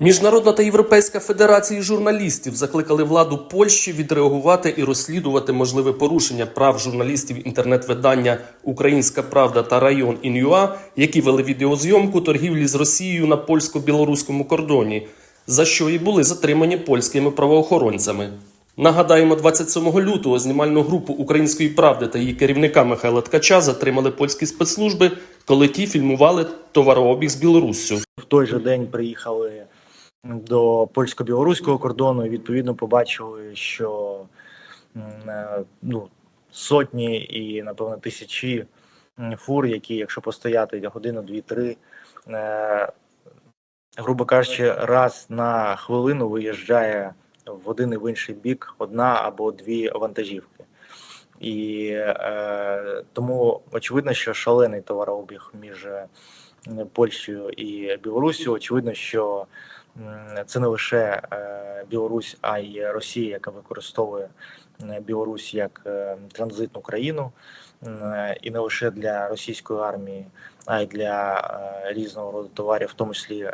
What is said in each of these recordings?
Міжнародна та Європейська федерації журналістів закликали владу Польщі відреагувати і розслідувати можливе порушення прав журналістів інтернет-видання Українська Правда та Район Ін'юа, які вели відеозйомку торгівлі з Росією на польсько-білоруському кордоні, за що і були затримані польськими правоохоронцями. Нагадаємо, 27 лютого знімальну групу Української правди та її керівника Михайла Ткача затримали польські спецслужби, коли ті фільмували товарообіг з Білоруссю. в той же день приїхали до польсько-білоруського кордону і відповідно побачили, що е, ну, сотні і напевно тисячі фур, які, якщо постояти годину, дві-три, е, грубо кажучи, раз на хвилину виїжджає в один і в інший бік одна або дві вантажівки. І е, тому очевидно, що шалений товарообіг між е, Польщею і Білоруссю. Очевидно, що це не лише е, Білорусь, а й Росія, яка використовує Білорусь як е, транзитну країну, і не лише для російської армії, а й для е, різного роду товарів, в тому числі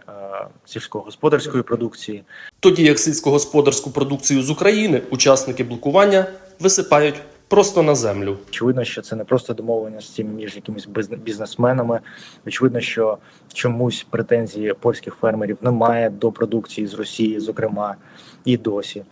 сільськогосподарської продукції. Тоді як сільськогосподарську продукцію з України учасники блокування висипають просто на землю. Очевидно, що це не просто домовленості між якимись біз- бізнесменами. Очевидно, що чомусь претензії польських фермерів немає до продукції з Росії, зокрема, і досі.